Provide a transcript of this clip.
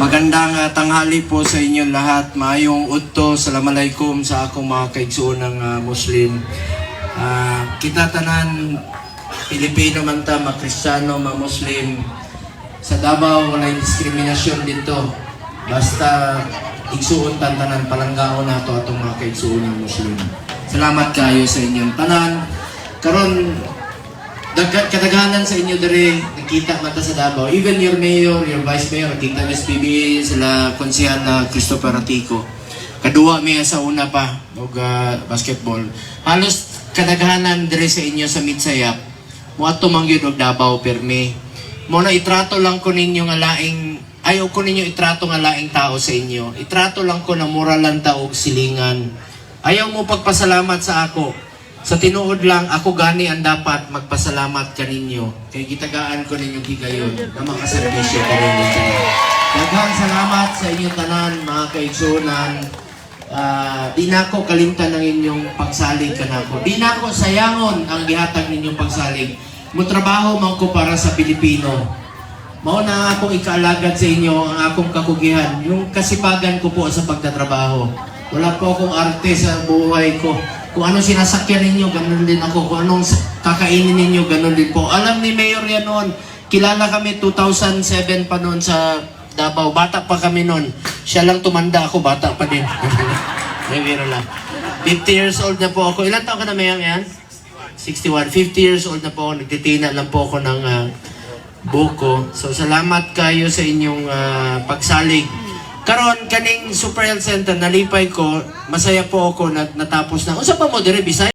Magandang ah, tanghali po sa inyo lahat. Maayong udto. Assalamualaikum sa akong mga kaigsuunang ah, Muslim. Ah, kita tanan Pilipino man ta, mga Kristiyano, mga Muslim. Sa Davao walay diskriminasyon dito. Basta igsuon tan tanan palanggaon nato atong mga kaigsuunang Muslim. Salamat kayo sa inyong tanan. Karon kadaghanan sa inyo dire nakita mata sa Davao. Even your mayor, your vice mayor, nakita ng SPB, sila konsehal na Christopher Atico. Kaduwa miya sa una pa og ah, basketball. Halos kadaghanan dire sa inyo sa Midsayap. Moadto man gyud og Davao permi. Mo na itrato lang ko ninyo nga laing ayaw ko ninyo itrato nga laing tao sa inyo. Itrato lang ko na mura lang ta og silingan. Ayaw mo pagpasalamat sa ako. Sa tinuod lang, ako gani ang dapat magpasalamat kaninyo. Kay gitagaan ko ninyo gigayon na makaservisyo ka rin ninyo. Daghang salamat sa inyong tanan, mga kaigsunan. Ah, di na ako kalimtan ng inyong pagsalig ka na ako. Di na ako sayangon ang gihatag ninyong pagsalig. Mutrabaho man ko para sa Pilipino. Mao na akong ikaalagad sa inyo ang akong kakugihan, yung kasipagan ko po sa pagtatrabaho. Wala po akong arte sa buhay ko. Kung anong sinasakyan ninyo, ganun din ako. Kung anong kakainin ninyo, ganun din po. Alam ni Mayor yan noon, kilala kami 2007 pa noon sa Davao. Bata pa kami noon. Siya lang tumanda ako, bata pa din. May biro lang. 50 years old na po ako. Ilan taon ka na, Mayor, yan? 61. 50 years old na po ako. Nagtitina lang po ako ng ah, buko. So salamat kayo sa inyong ah, pagsalig. Karon kaning Super Health Center nalipay ko, masaya po ako na natapos na. Unsa pa mo dire Bisaya?